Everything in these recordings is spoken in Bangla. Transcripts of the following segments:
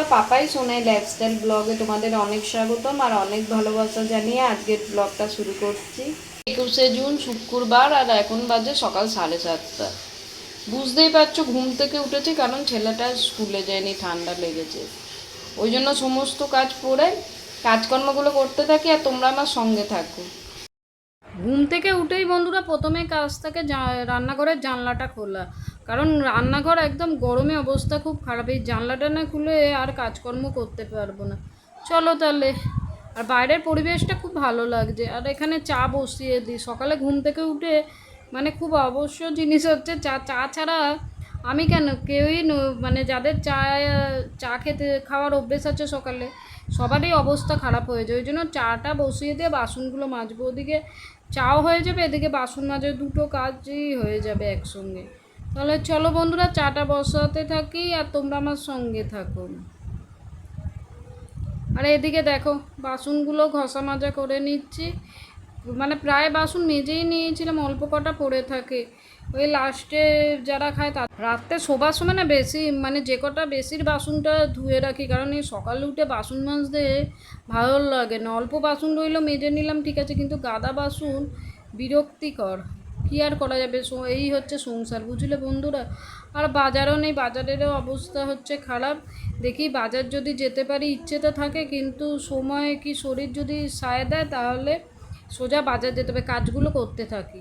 বন্ধুরা, পাপাই সোনাই লাইফস্টাইল ব্লগে তোমাদের অনেক স্বাগতম আর অনেক ভালোবাসা জানিয়ে আজকের ব্লগটা শুরু করছি। একুশে জুন, শুক্রবার আর এখন বাজে সকাল সাড়ে সাতটা। বুঝতেই পারছ, ঘুম থেকে উঠেছি কারণ ছেলেটা স্কুলে যায়নি, ঠান্ডা লেগেছে। ওই জন্য সমস্ত কাজ করে কাজকর্মগুলো করতে থাকি আর তোমরা আমার সঙ্গে থাকো। ঘুম থেকে উঠেই বন্ধুরা প্রথমে কাজ থাকে রান্নাঘরের জানলাটা খোলা। কারণ রান্নাঘর একদম গরমে অবস্থা খুব খারাপ। এই জানলাটা না খুলে আর কাজকর্ম করতে পারব না। চলো তাহলে। আর বাইরের পরিবেশটা খুব ভালো লাগছে। আর এখানে চা বসিয়ে দিই। সকালে ঘুম থেকে উঠে মানে খুব অবশ্য জিনিস হচ্ছে চা চা ছাড়া আমি কেন? কেউই মানে যাদের চা চা খেতে খাওয়ার অভ্যেস আছে সকালে, সবারই অবস্থা খারাপ হয়ে যায়। ওই জন্য চাটা বসিয়ে দিয়ে বাসনগুলো মাজবো। ওদিকে চাও হয়ে যাবে, এদিকে বাসন মাজে দুটো কাজই হয়ে যাবে একসঙ্গে। তাহলে চলো বন্ধুরা, চাটা বসাতে থাকি আর তোমরা আমার সঙ্গে থাকো। আর এদিকে দেখো, বাসনগুলো ঘষা মাজা করে নিচ্ছি। মানে প্রায় বাসন মেজেই নিয়েছিলাম, অল্প কটা পড়ে থাকে। ওই লাস্টে যারা খায় তা রাত্রে শোবার সময় না বেশি মানে যে কটা বেশির বাসনটা ধুয়ে রাখি, কারণ এই সকালে উঠে বাসন মাজতে ভালো লাগে না। অল্প বাসন রইল মেজে নিলাম, ঠিক আছে, কিন্তু গাদা বাসন বিরক্তিকর। কী আর করা যাবে? এই হচ্ছে সংসার, বুঝলে বন্ধুরা? আর বাজারও নেই, বাজারেরও অবস্থা হচ্ছে খারাপ। দেখি বাজার যদি যেতে পারি ইচ্ছে তো থাকে, কিন্তু সময় কি শরীর যদি সায় দেয়, তাহলে সোজা বাজার যেতে হবে কাজগুলো করতে থাকি।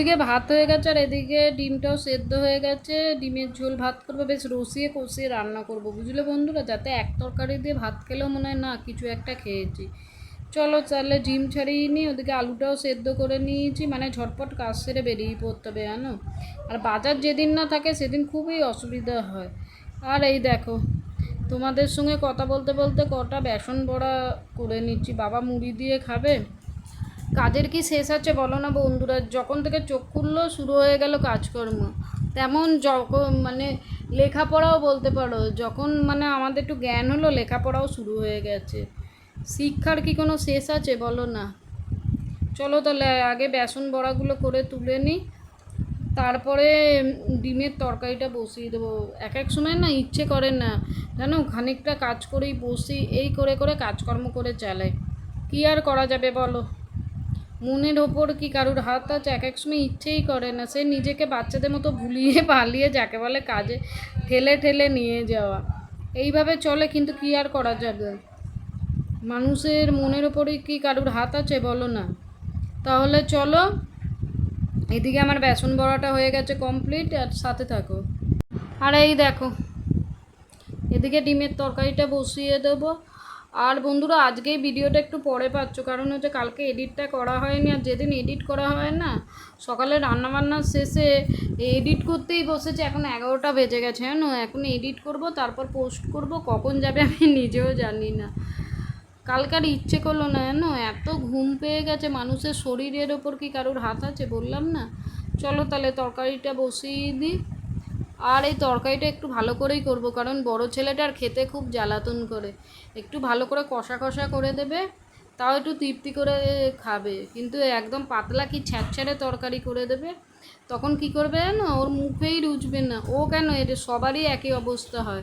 ওদিকে ভাত হয়ে গেছে আর এদিকে ডিমটাও সেদ্ধ হয়ে গেছে। ডিমের ঝোল ভাত করব, বেশ রসিয়ে কষিয়ে রান্না করব। বুঝলে বন্ধুরা, যাতে এক তরকারি দিয়ে ভাত খেলেও মনে হয়, না, কিছু একটা খেয়েছি। চলো তাহলে ডিম ছাড়িয়ে নিই, ওদিকে আলুটাও সেদ্ধ করে নিয়েছি। মানে ঝটপট কাজ সেরে বেরিয়ে পড়তে হবে, জানো? আর বাজার যেদিন না থাকে, সেদিন খুবই অসুবিধা হয়। আর এই দেখো, তোমাদের সঙ্গে কথা বলতে বলতে কটা বেসন বড়া করে নিচ্ছি। বাবা মুড়ি দিয়ে খাবে। কাজের কি শেষ আছে বলো না বন্ধুরা? যখন থেকে চোখ খুললো, শুরু হয়ে গেল কাজকর্ম। তেমন যখন মানে লেখাপড়াও বলতে পারো, যখন মানে আমাদের একটু জ্ঞান হলো, লেখাপড়াও শুরু হয়ে গেছে। শিক্ষার কি কোনো শেষ আছে বলো না? চলো তাহলে আগে বেসন বড়াগুলো করে তুলে নিই তারপরে ডিমের তরকারিটা বসিয়ে দেবো। এক এক সময় না ইচ্ছে করে না, জানো? খানিকটা কাজ করেই বসি, এই করে করে কাজকর্ম করে চালাই। কী আর করা যাবে বলো? মনের ওপর কি কারুর হাত আছে? এক এক সময় ইচ্ছেই করে না। সে নিজেকে বাচ্চাদের মতো ভুলিয়ে পালিয়ে যাকে বলে কাজে ঠেলে ঠেলে নিয়ে যাওয়া। এইভাবে চলে, কিন্তু কি আর করা যাবে? মানুষের মনের ওপরই কি কারুর হাত আছে বলো না? তাহলে চলো, এদিকে আমার বেসন বড়াটা হয়ে গেছে কমপ্লিট আর সাথে থাকো। আর এই দেখো, এদিকে ডিমের তরকারিটা বসিয়ে দেবো। আর বন্ধুরা, আজকেই ভিডিওটা একটু পরে পাচ্ছ, কারণ হচ্ছে কালকে এডিটটা করা হয়নি আর যেদিন এডিট করা হয় না, সকালে রান্নাবান্নার শেষে এডিট করতেই বসেছে, এখন এগারোটা বেজে গেছে, জানো? এখন এডিট করব, তারপর পোস্ট করব, কখন যাবে আমি নিজেও জানি না। কালকার ইচ্ছে করল না, জানো? এত ঘুম পেয়ে গেছে, মানুষের শরীরের ওপর কি কারোর হাত আছে বললাম না? চলো তাহলে তরকারিটা বসিয়ে দিই। আর এই তরকারিটা একটু ভালো করেই করব, কারণ বড় ছেলেটার খেতে খুব জ্বালাতন করে। একটু ভালো করে কষা কষা করে দেবে, তাও একটু তৃপ্তি করে খাবে। কিন্তু একদম পাতলা কি ছ্যাঁচড়ে তরকারি করে দেবে? তখন কি করবে না ওর মুখেই রুচবে না। ও কেন? এটা সবারই একই অবস্থা হয়।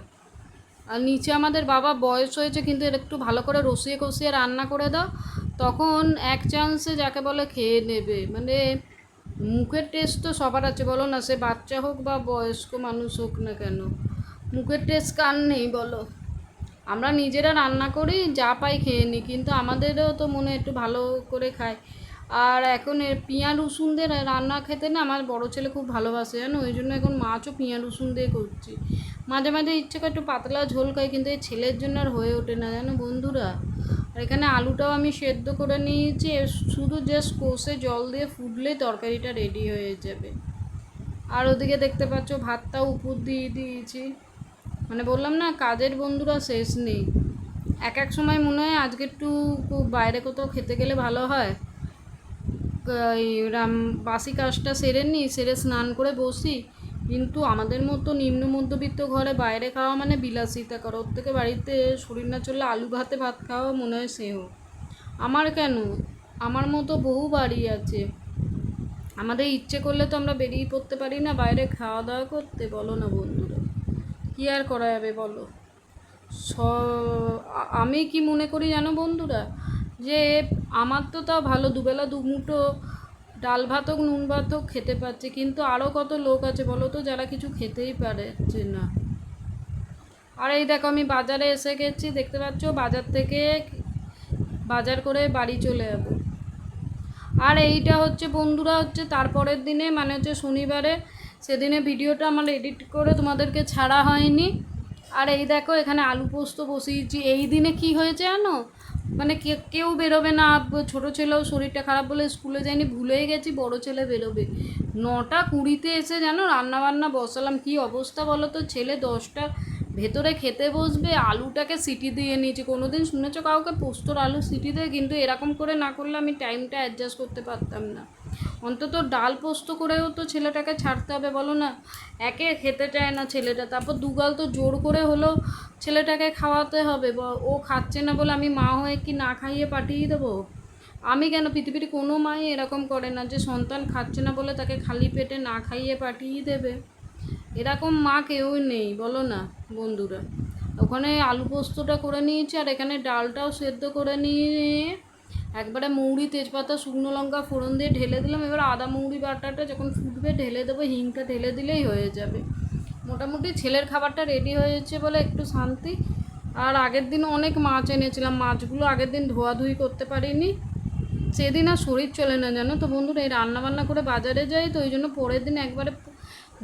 আর নিচে আমাদের বাবা বয়স হয়েছে, কিন্তু এর একটু ভালো করে রসিয়ে কষিয়ে রান্না করে দাও। তখন এক চান্সে যাকে বলে খেয়ে নেবে। মানে মুখের টেস্ট তো সবার আছে, বলো না, সে বাচ্চা হোক বা বয়স্ক মানুষ হোক না কেন, মুখের টেস্ট কার নেই বলো? আমরা নিজেরা রান্না করি, যা পাই খেয়ে নিই, কিন্তু আমাদেরও তো মনে একটু ভালো করে খায়। আর এখন পিঁয়া রসুন দিয়ে রান্না খেতে না আমার বড় ছেলে খুব ভালোবাসে, জানো? ওই জন্য এখন মাছও পিঁয়া রসুন দিয়ে করছি। মাঝে মাঝে ইচ্ছে করে একটু পাতলা ঝোল খাই, কিন্তু এই ছেলের জন্য আর হয়ে ওঠে না, জানো বন্ধুরা? আর এখানে আলুটাও আমি সেদ্ধ করে নিয়েছি শুধু জাস্ট কষে জল দিয়ে ফুটলেই তরকারিটা রেডি হয়ে যাবে। আর ওদিকে দেখতে পাচ্ছ ভাতটাও উপর দিয়ে দিয়েছি। মানে বললাম না, কাজের বন্ধুরা শেষ নেই। এক এক সময় মনে হয় আজকে একটু বাইরে কোথাও খেতে গেলে ভালো হয়। বাসি কাজটা সেরে নিই, সেরে স্নান করে বসি। কিন্তু আমাদের মতো নিম্ন মধ্যবিত্ত ঘরে বাইরে খাওয়া মানে বিলাসিতা। করা ওর থেকে বাড়িতে শরীর না চললে আলু ভাতে ভাত খাওয়া মনে হয় সেও আমার কেন? আমার মতো বহু বাড়ি আছে। আমাদের ইচ্ছে করলে তো আমরা বেরিয়ে পড়তে পারি না বাইরে খাওয়া দাওয়া করতে। বলো না বন্ধুরা, কী আর করা যাবে বলো? স আমি কি মনে করি জানো বন্ধুরা? যে আমার তো তাও ভালো, দুবেলা দুমুঠো ডাল ভাত হোক নুন ভাত হোক খেতে পাচ্ছে কিন্তু আরও কত লোক আছে বলো তো? যারা কিছু খেতেই পারছে না। আর এই দেখো, আমি বাজারে এসে গেছি, দেখতে পাচ্ছ? বাজার থেকে বাজার করে বাড়ি চলে যাব। আর এইটা হচ্ছে বন্ধুরা হচ্ছে তারপরের দিনে মানে হচ্ছে শনিবারে। সেদিনে ভিডিওটা আমার এডিট করে তোমাদেরকে ছাড়া হয়নি। আর এই দেখো, এখানে আলু পোস্ত বসিয়েছি। এই দিনে কি হয়েছে জানো? মানে কেউ বেরোবে না ছোটো ছেলেও শরীরটা খারাপ বলে স্কুলে যায়নি, ভুলেই গেছি, বড় ছেলে বেরোবে। নটা কুড়িতে এসে জানো রান্না বান্না বসালাম, কি অবস্থা বলো তো? ছেলে দশটা ভেতরে খেতে বসবে, আলুটাকে সিটি দিয়ে নিয়েছি। কোনো দিন শুনেছো কাউকে? পোস্তর আলু সিটি দেয়, কিন্তু এরকম করে না করলে আমি টাইমটা অ্যাডজাস্ট করতে পারতাম না। অন্তত ডাল পোস্ত করেও তো ছেলেটাকে ছাড়তে হবে, বলো না? একে খেতে চায় না ছেলেটা। তারপর দুগাল তো জোর করে হলেও ছেলেটাকে খাওয়াতে হবে, বা- ও খাচ্ছে না বলে আমি মা হয়ে কি না খাইয়ে পাঠিয়ে দেবো? আমি কেন পৃথিবীর কোনো মাই এরকম করে না যে সন্তান খাচ্ছে না বলে তাকে খালি পেটে না খাইয়ে পাঠিয়ে দেবে? এরকম মা কেউ নেই, বলো না বন্ধুরা। ওখানে আলু পোস্তটা করে নিয়েছি আর এখানে ডালটাও সেদ্ধ করে নিয়ে একবারে মৌরি তেজপাতা, শুকনো লঙ্কা ফোড়ন দিয়ে ঢেলে দিলাম। এবার আদা মৌরি বাটাটা যখন ফুটবে ঢেলে দেবো, হিংটা ঢেলে দিলেই হয়ে যাবে। মোটামুটি ছেলের খাবারটা রেডি হয়েছে বলে একটু শান্তি। আর আগের দিন অনেক মাছ এনেছিলাম, মাছগুলো আগের দিন ধোয়াধুয়ি করতে পারিনি। সেদিন আর শরীর চলে না, জানো তো বন্ধুরা, এই রান্না বান্না করে বাজারে যাই তো, ওই জন্য পরের দিন একবারে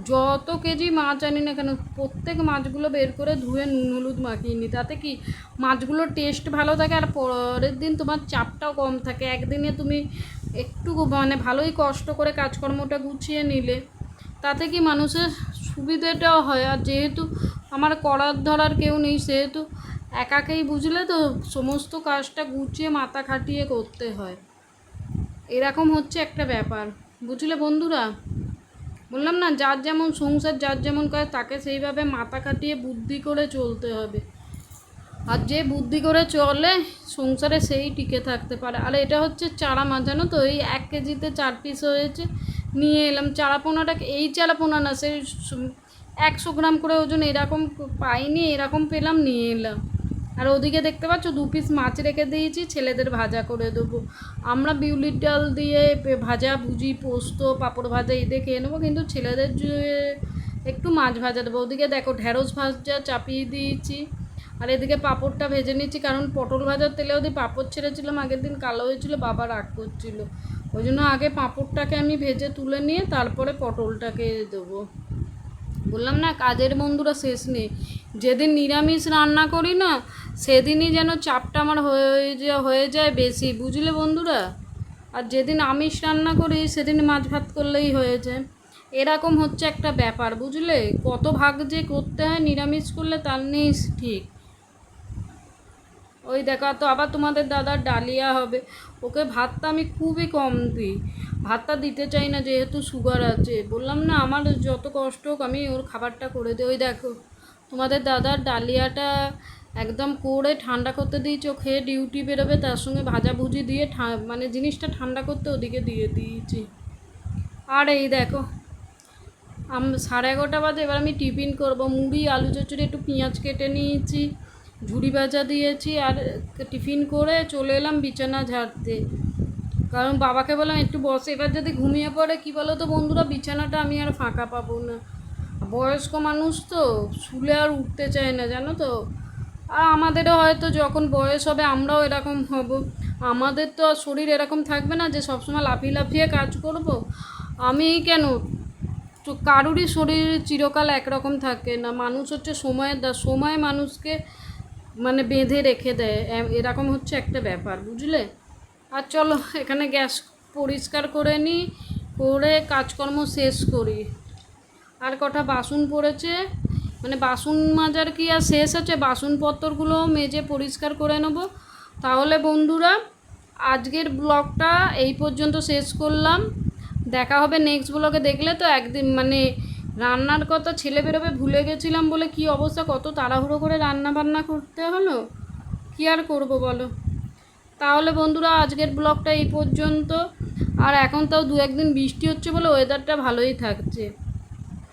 যত কেজি মাছ আনি না কেন, প্রত্যেক মাছগুলো বের করে ধুয়ে নুন হলুদ মাখিয়ে নিই তাতে কি মাছগুলোর টেস্ট ভালো থাকে আর পরের দিন তোমার চাপটাও কম থাকে। একদিনে তুমি একটু মানে ভালোই কষ্ট করে কাজকর্মটা গুছিয়ে নিলে। তাতে কি মানুষের সুবিধেটাও হয়। আর যেহেতু আমার করার ধরার কেউ নেই, সেহেতু একাকেই বুঝলে তো সমস্ত কাজটা গুছিয়ে, মাথা খাটিয়ে করতে হয়। এরকম হচ্ছে একটা ব্যাপার। বুঝলে বন্ধুরা? বললাম না, যার যেমন সংসার, যার যেমন করে তাকে সেইভাবে মাথা খাটিয়ে বুদ্ধি করে চলতে হবে। আর যে বুদ্ধি করে চলে, সংসারে সেই টিকে থাকতে পারে। আর এটা হচ্ছে চারা মাছ জানো তো? এই এক কেজিতে চার পিস হয়েছে। নিয়ে এলাম। চারা পোনাটা এই চারা পোনা না, সেই একশো গ্রাম করে ওজন এরকম পাইনি, এরকম পেলাম, নিয়ে এলাম। আর ওদিকে দেখতে পাচ্ছ, দু পিস মাছ রেখে দিয়েছি, ছেলেদের ভাজা করে দেবো। আমরা বিউলির ডাল দিয়ে ভাজা, ভুজি, পোস্ত, পাঁপড় ভাজা এই খেয়ে নেব, কিন্তু ছেলেদের একটু মাছ ভাজা দেবো। ওদিকে দেখো ঢ্যাঁড়স ভাজা চাপিয়ে দিয়েছি, আর এদিকে পাঁপড়টা ভেজে নিচ্ছি, কারণ পটল ভাজার তেলে ওদিকে পাঁপড় ছেড়েছিলাম, আগের দিন কালো হয়েছিল, বাবা রাগ করছিল। ওই জন্য আগে পাঁপড়টাকে আমি ভেজে তুলে নিয়ে তারপরে পটলটাকে দেবো। বললাম না, কাজের বন্ধুরা শেষ নেই। যেদিন নিরামিষ রান্না করি না, সেদিনই যেন চাপটা আমার হয়ে হয়ে যায় বেশি, বুঝলে বন্ধুরা? আর যেদিন আমিষ রান্না করি, সেদিন মাছ ভাত করলেই হয়ে যায়। এরকম হচ্ছে একটা ব্যাপার, বুঝলে? কত ভাগ যে করতে হয় নিরামিষ করলে তার নেই ঠিক। ওই দেখো তো আবার তোমাদের দাদার ডালিয়া হবে। ওকে ভাতটা আমি খুবই কম দিই। ভাতটা দিতে চাই না, যেহেতু সুগার আছে। বললাম না, আমার যত কষ্ট হোক, আমি ওর খাবারটা করে দিই। ওই দেখো, তোমাদের দাদার ডালিয়াটা একদম করে ঠান্ডা করতে দিয়েছি। ও খেয়ে ডিউটি বেরোবে, তার সঙ্গে ভাজাভুজি দিয়ে মানে জিনিসটা ঠান্ডা করতে ওদিকে দিয়ে দিয়েছি। আর এই দেখো, আম, সাড়ে এগারোটা বাজে, এবার আমি টিফিন করব। মুড়ি, আলু চচ্চড়ি, একটু পেঁয়াজ কেটে নিয়েছি। ঝুড়ি ভাজা দিয়েছি আর টিফিন করে চলে এলাম বিছানা ঝাড়তে। কারণ বাবাকে বললাম, একটু বসে, এবার যদি ঘুমিয়ে পড়ে, কি বলো তো বন্ধুরা, বিছানাটা আমি আর ফাঁকা পাবো না। বয়স্ক মানুষ তো, শুলে আর উঠতে চায় না, জানো তো। আর আমাদেরও হয়তো যখন বয়স হবে, আমরাও এরকম হব। আমাদের তো শরীর এরকম থাকবে না যে, সবসময় লাফিয়ে লাফিয়ে কাজ করব। আমি কেন? তো কারুরই শরীর চিরকাল একরকম থাকে না। মানুষ হচ্ছে সময়ের সময় মানুষকে মানে বেঁধে রেখে দেয়। এরকম হচ্ছে একটা ব্যাপার, বুঝলে? আর চলো, এখানে গ্যাস পরিষ্কার করে নিই, করে কাজকর্ম শেষ করি। আর কটা বাসন পড়েছে? মানে বাসন মাজার কি আর শেষ আছে? বাসনপত্রগুলো মেজে পরিষ্কার করে নেব। তাহলে বন্ধুরা, আজকের ব্লগটা এই পর্যন্ত শেষ করলাম। দেখা হবে নেক্সট ব্লগে দেখলে তো একদিন মানে রান্নার কথা ছেলে বেরোবে ভুলে গেছিলাম বলে কি অবস্থা? কত তাড়াহুড়ো করে রান্না বান্না করতে হলো? কি আর করব বলো? তাহলে বন্ধুরা, আজকের ব্লগটা এই পর্যন্ত। আর এখন তাও দু একদিন বৃষ্টি হচ্ছে বলে ওয়েদারটা ভালোই থাকছে।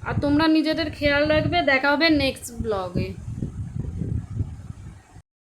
আর তোমরা নিজেদের খেয়াল রাখবে, দেখা হবে নেক্সট ব্লগে